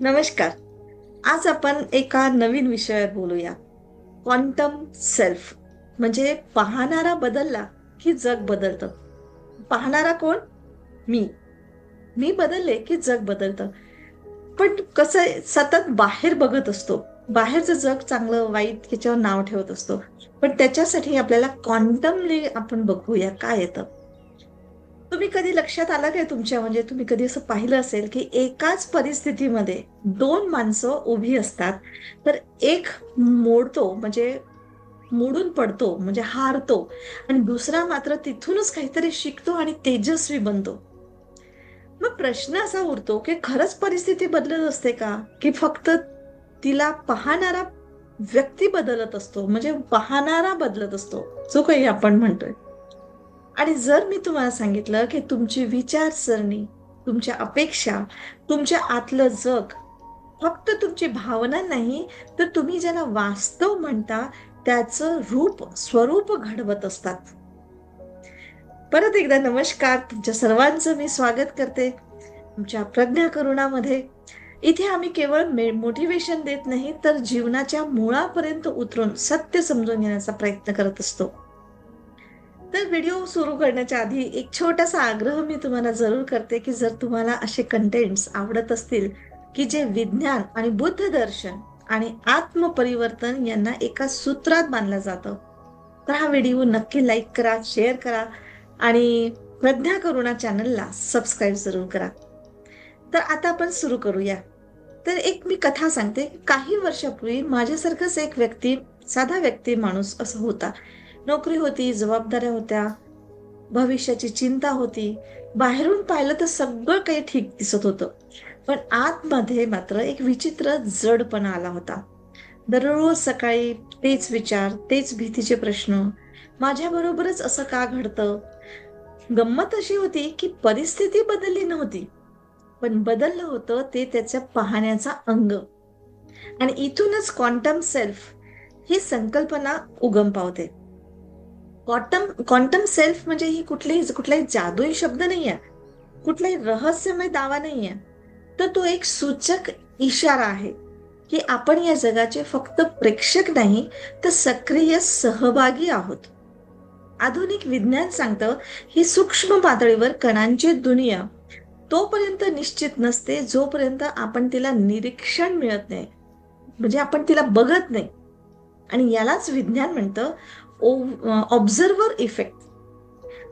नमस्कार. आज आपण एका नवीन विषयावर बोलूया. क्वांटम सेल्फ म्हणजे पाहणारा बदलला की जग बदलतं. पाहणारा कोण? मी. मी बदलले की जग बदलतं. पण कसं आहे, सतत बाहेर बघत असतो. बाहेरचं जग चांगलं वाईट ह्याच्यावर नाव ठेवत असतो. पण त्याच्यासाठी आपल्याला क्वांटमली आपण बघूया काय येतं. तुम्ही कधी लक्षात आलं काय तुमच्या? म्हणजे तुम्ही कधी असं पाहिलं असेल की एकाच परिस्थितीमध्ये दोन माणसं उभी असतात तर एक मोडतो म्हणजे मोडून पडतो म्हणजे हारतो आणि दुसरा मात्र तिथूनच काहीतरी शिकतो आणि तेजस्वी बनतो. मग प्रश्न असा उरतो की खरंच परिस्थिती बदलत असते का? की फक्त तिला पाहणारा व्यक्ती बदलत असतो म्हणजे पाहणारा बदलत असतो? जो काही आपण म्हणतोय. आणि जर मी तुम्हाला सांगितलं की तुमची विचारसरणी तुमच्या अपेक्षा तुमच्या आतलं जग फक्त तुमची भावना नाही तर तुम्ही ज्याला वास्तव म्हणता त्याचं रूप स्वरूप घडवत असतात. परत एकदा नमस्कार तुमच्या सर्वांचं मी स्वागत करते. तुमच्या प्रज्ञा करुणामध्ये. इथे आम्ही केवळ मोटिवेशन देत नाही तर जीवनाच्या मुळापर्यंत उतरून सत्य समजून घेण्याचा प्रयत्न करत असतो. तर व्हिडिओ सुरू करण्याच्या आधी एक छोटासा आग्रह मी तुम्हाला जरूर करते की जर तुम्हाला असे कंटेंट्स आवडत असतील की जे विज्ञान आणि बुद्ध दर्शन आणि आत्मपरिवर्तन यांना एका सूत्रात बांधलं जातं तर हा व्हिडिओ नक्की लाईक करा शेअर करा आणि प्रज्ञा करुणा चॅनलला सबस्क्राईब जरूर करा. तर आता आपण सुरू करूया. तर एक मी कथा सांगते. काही वर्षापूर्वी माझ्यासारखंच एक व्यक्ती साधा व्यक्ती माणूस असं होता. नोकरी होती जबाबदाऱ्या होत्या भविष्याची चिंता होती. बाहेरून पाहिलं तर सगळं काही ठीक दिसत होतं. पण आतमध्ये मात्र एक विचित्र जडपणा आला होता. दररोज सकाळी तेच विचार तेच भीतीचे प्रश्न माझ्या बरोबरच असं का घडतं? गंमत अशी होती की परिस्थिती बदलली नव्हती. पण बदललं होतं ते त्याच्या पाहण्याचा अंग. आणि इथूनच क्वांटम सेल्फ ही संकल्पना उगम पावते. क्वांटम क्वांटम सेल्फ म्हणजे ही कुठलीही कुठलाही जादुई शब्द नाही आहे कुठलाही रहस्यमय दावा नाही आहे तर तो एक सूचक इशारा आहे की आपण या जगाचे फक्त प्रेक्षक नाही तर सक्रिय सहभागी आहोत. आधुनिक विज्ञान सांगतं ही सूक्ष्म पातळीवर कणांची दुनिया तोपर्यंत निश्चित नसते जोपर्यंत आपण तिला निरीक्षण मिळत नाही. म्हणजे आपण तिला बघत नाही. आणि यालाच विज्ञान म्हणतं ऑब्झर्वर इफेक्ट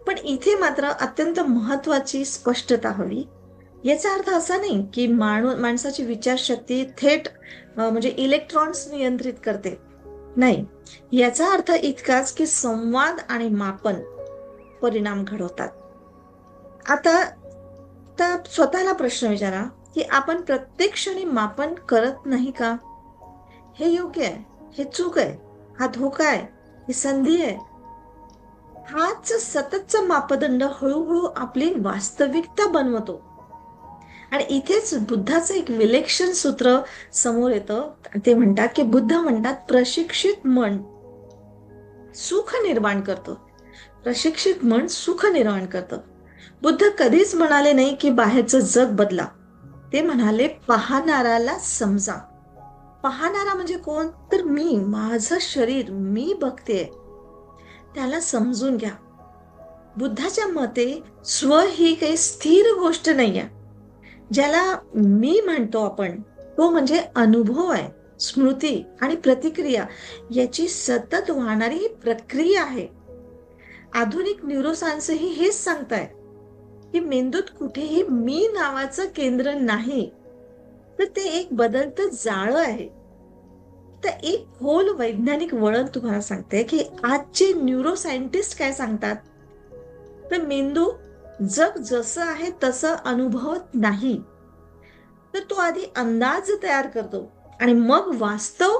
पण इथे मात्र अत्यंत महत्वाची स्पष्टता हवी. याचा अर्थ असा नाही की माणू माणसाची विचारशक्ती थेट म्हणजे इलेक्ट्रॉन्स नियंत्रित करते. नाही. याचा अर्थ इतकाच की संवाद आणि मापन परिणाम घडवतात. आता आता स्वतःला प्रश्न विचारा की आपण प्रत्येक क्षणी मापन करत नाही का? हे योग्य आहे. हे चूक आहे. हा धोका आहे. ही संधी आहे. हाच सततचा मापदंड हळूहळू आपली वास्तविकता बनवतो. आणि इथेच बुद्धाचं एक विलेक्षण सूत्र समोर येतं. ते म्हणतात की बुद्ध म्हणतात प्रशिक्षित मन सुख निर्माण करतं. प्रशिक्षित मन सुख निर्माण करतं. बुद्ध कधीच म्हणाले नाही की बाहेरचं जग बदला. ते म्हणाले पाहणाराला समजा. पाहणारा म्हणजे कोण? तर मी माझं शरीर मी बघते. त्याला समजून घ्या. बुद्धाच्या मते स्व ही काही स्थिर गोष्ट नाहीये. ज्याला मी म्हणतो आपण तो म्हणजे अनुभव आहे स्मृती आणि प्रतिक्रिया. याची सतत वाहणारी ही प्रक्रिया आहे. आधुनिक न्यूरोसायन्सही हेच सांगताय की मेंदूत कुठेही मी नावाचं केंद्र नाही. तर ते एक बदलत जाळं आहे. तर एक खोल वैज्ञानिक वळण तुम्हाला सांगते की आजचे न्यूरोसायंटिस्ट काय सांगतात? तर मेंदू जग जसं आहे तसं अनुभवत नाही. तर तो आधी अंदाज तयार करतो आणि मग वास्तव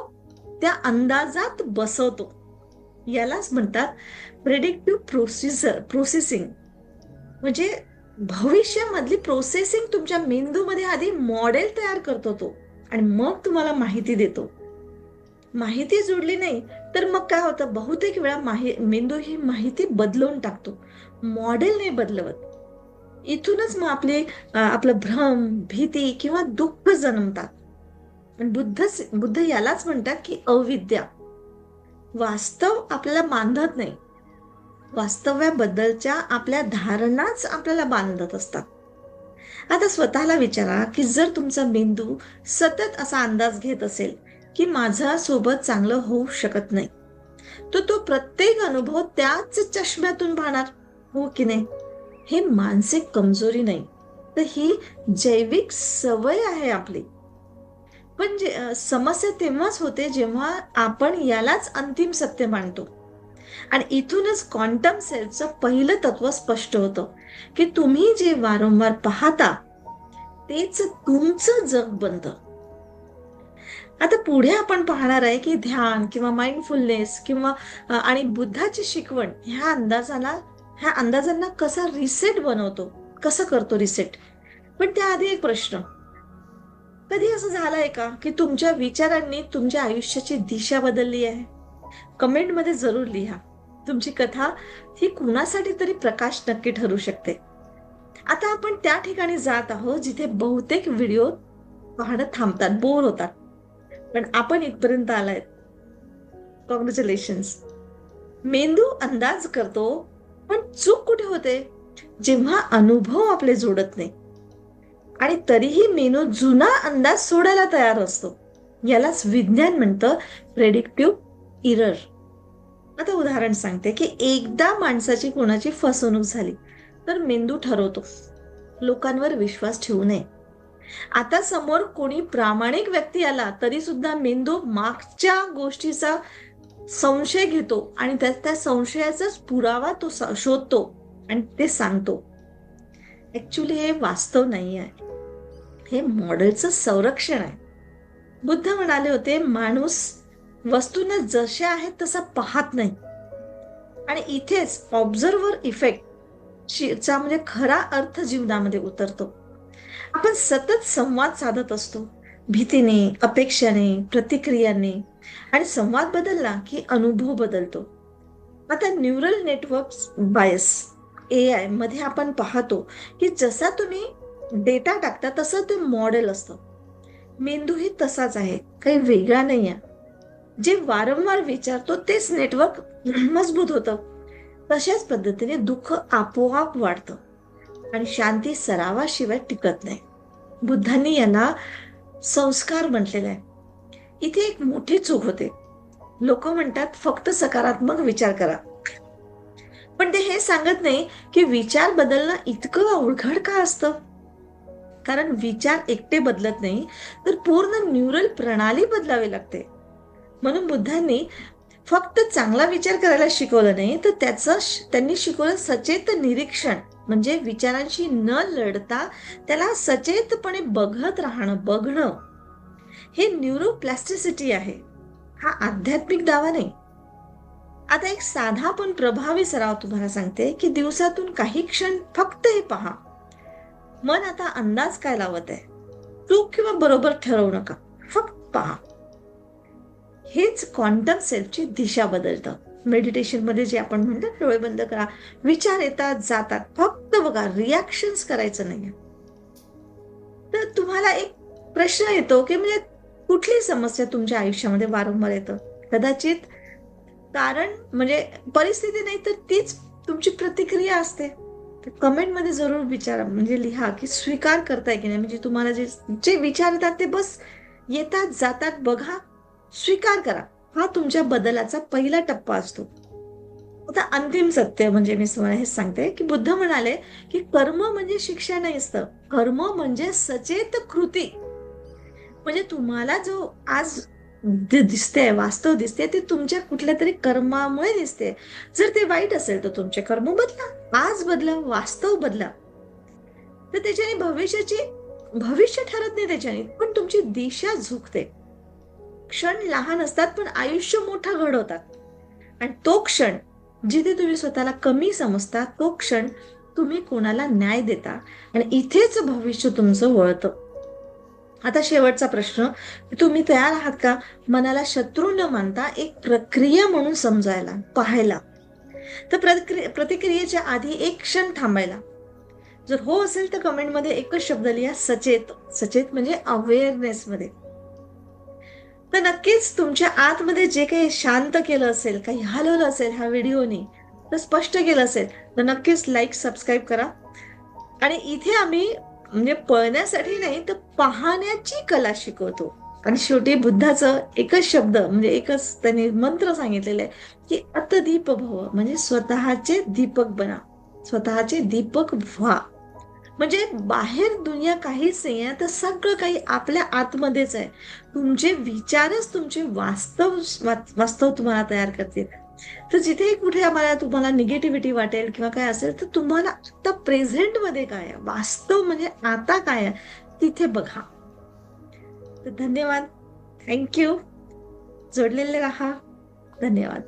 त्या अंदाजात बसवतो. यालाच म्हणतात प्रेडिक्टिव्ह प्रोसिजर प्रोसेसिंग म्हणजे भविष्यामधली प्रोसेसिंग तुमच्या मेंदूमध्ये आधी मॉडेल तयार करतो तो. आणि मग तुम्हाला माहिती देतो. माहिती जोडली नाही तर मग काय होतं? बहुतेक वेळा माहि मेंदू ही माहिती बदलवून टाकतो. मॉडेल नाही बदलवत. इथूनच मग आपले आपलं भ्रम भीती किंवा दुःख जन्मतात. पण बुद्ध बुद्ध यालाच म्हणतात की अविद्या. वास्तव आपल्याला बांधत नाही. वास्तव्याबद्दलच्या आपल्या धारणाच आपल्याला बांधत असतात. आता स्वतःला विचारा की जर तुमचा मेंदू सतत असा अंदाज घेत असेल की माझा सोबत चांगलं होऊ शकत नाही तर तो प्रत्येक अनुभव त्याच चष्म्यातून पाहणार हो की नाही? हे मानसिक कमजोरी नाही तर ही जैविक सवय आहे आपली. म्हणजे, पण जे समस्या तेव्हाच होते जेव्हा आपण यालाच अंतिम सत्य मानतो. आणि इथूनच क्वांटम सेलचं पहिलं तत्व स्पष्ट होतं की तुम्ही जे वारंवार पाहता तेच तुमचं जग बनतं. आता पुढे आपण पाहणार आहे की ध्यान किंवा माइंडफुलनेस किंवा आणि बुद्धाची शिकवण ह्या अंदाजाला ह्या अंदाजांना कसा रिसेट बनवतो कसं करतो रिसेट पण त्याआधी एक प्रश्न. कधी असं झालंय का की तुमच्या विचारांनी तुमच्या आयुष्याची दिशा बदलली आहे? कमेंटमध्ये जरूर लिहा. तुमची कथा ही कुणासाठी तरी प्रकाश नक्की ठरू शकते. आता आपण त्या ठिकाणी जात आहोत जिथे बहुतेक व्हिडिओ पाहणं थांबतात बोर होतात. पण आपण इथपर्यंत आलाय. कॉंग्रॅच्युलेशन्स मेंदू अंदाज करतो पण चूक कुठे होते? जेव्हा अनुभव आपले जोडत नाही. आणि तरीही मेनू जुना अंदाज सोडायला तयार असतो. यालाच विज्ञान म्हणतं प्रेडिक्टिव्ह इरर आता उदाहरण सांगते की एकदा माणसाची कोणाची फसवणूक झाली तर मेंदू ठरवतो. लोकांवर विश्वास ठेवू नये. आता समोर कोणी प्रामाणिक व्यक्ती आला तरी सुद्धा मेंदू मागच्या गोष्टीचा संशय घेतो आणि त्या त्या संशयाचाच पुरावा तो शोधतो आणि ते सांगतो. ऍक्च्युली हे वास्तव नाही आहे. हे मॉडेलचं संरक्षण आहे. बुद्ध म्हणाले होते माणूस वस्तूंना जशा आहेत तसा पाहत नाही. आणि इथेच ऑब्झर्वर इफेक्ट चा म्हणजे खरा अर्थ जीवनामध्ये उतरतो. आपण सतत संवाद साधत असतो. भीतीने अपेक्षाने प्रतिक्रियाने आणि संवाद बदलला की अनुभव बदलतो. आता न्यूरल नेटवर्क बायस ए आयमध्ये आपण पाहतो की जसा तुम्ही डेटा टाकता तसं ते मॉडेल असतं. मेंदूही तसाच आहे. काही वेगळा नाही आहे जे वारंवार विचारतो तेच नेटवर्क मजबूत होतं. तशाच पद्धतीने दुःख आपोआप वाढतं. आणि शांती सरावाशिवाय टिकत नाही. बुद्धांनी यांना संस्कार म्हटलेला आहे. इथे एक मोठी चूक होते. लोक म्हणतात फक्त सकारात्मक विचार करा. पण ते हे सांगत नाही की विचार बदलणं इतकं अवघड का असतं? कारण विचार एकटे बदलत नाही तर पूर्ण न्यूरल प्रणाली बदलावी लागते. म्हणून बुद्धांनी फक्त चांगला विचार करायला शिकवलं नाही तर त्याचं त्यांनी शिकवलं सचेत निरीक्षण. म्हणजे विचारांशी न लढता त्याला सचेतपणे बघत राहणं बघणं. हे न्यूरोप्लॅस्टिसिटी आहे. हा आध्यात्मिक दावा नाही. आता एक साधा पण प्रभावी सराव तुम्हाला सांगते की दिवसातून काही क्षण फक्त हे पहा. मन आता अंदाज काय लावत आहे? चूक किंवा बरोबर ठरवू नका. फक्त पहा. हेच क्वांटम सेल्फची दिशा बदलतं. मेडिटेशनमध्ये जे आपण म्हणतो डोळे बंद करा. विचार येतात जातात. फक्त बघा रिॲक्शन्स करायचं नाही तर तुम्हाला एक प्रश्न येतो की म्हणजे कुठली समस्या तुमच्या आयुष्यामध्ये वारंवार येतं? कदाचित कारण म्हणजे परिस्थिती नाही तर तीच तुमची प्रतिक्रिया असते. कमेंटमध्ये जरूर विचारा. म्हणजे लिहा की स्वीकार करताय की नाही? म्हणजे तुम्हाला जे जे विचार येतात ते बस येतात जातात बघा. स्वीकार करा. हा तुमच्या बदलाचा पहिला टप्पा असतो. आता अंतिम सत्य म्हणजे मी तुम्हाला हे सांगते की बुद्ध म्हणाले की कर्म म्हणजे शिक्षा नाही असतं. कर्म म्हणजे सचेत कृती. म्हणजे तुम्हाला जो आज दिसते वास्तव दिसते ते तुमच्या कुठल्या तरी कर्मामुळे दिसते जर ते वाईट असेल तर तुमचे कर्म बदला. आज बदला वास्तव बदला. तर त्याच्याने भविष्याची भविष्य ठरत नाही त्याच्याने पण तुमची दिशा झुकते. क्षण लहान असतात पण आयुष्य मोठं घडवतात. आणि तो क्षण जिथे तुम्ही स्वतःला कमी समजता तो क्षण तुम्ही कोणाला न्याय देता. आणि इथेच भविष्य तुमचं वळतं. आता शेवटचा प्रश्न तुम्ही तयार आहात का? मनाला शत्रू न मानता एक प्रक्रिया म्हणून समजायला पाहायला. तर प्रतिक्रियेच्या आधी एक क्षण थांबायला. जर हो असेल तर कमेंटमध्ये एकच शब्द लिहा सचेत. सचेत म्हणजे अवेअरनेसमध्ये तर नक्कीच तुमच्या आतमध्ये जे काही शांत केलं असेल काही हलवलं असेल ह्या व्हिडिओने तर स्पष्ट केलं असेल तर नक्कीच लाईक सबस्क्राईब करा. आणि इथे आम्ही म्हणजे पळण्यासाठी नाही तर पाहण्याची कला शिकवतो. आणि शेवटी बुद्धाचं एकच शब्द म्हणजे एकच त्यांनी मंत्र सांगितलेलं आहे की अतदीप भव म्हणजे स्वतःचे दीपक बना. स्वतःचे दीपक व्हा. म्हणजे बाहेर दुनिया काहीच नाही आहे तर सगळं काही आपल्या आतमध्येच आहे. तुमचे विचारच तुमचे वास्तव वास्तव तुम्हाला तयार करतील. तर जिथे कुठे आम्हाला तुम्हाला निगेटिव्हिटी वाटेल किंवा काय असेल तर तुम्हाला आता प्रेझेंटमध्ये काय आहे? वास्तव म्हणजे आता काय आहे? तिथे बघा. तर धन्यवाद. थँक्यू जोडलेले राहा. धन्यवाद.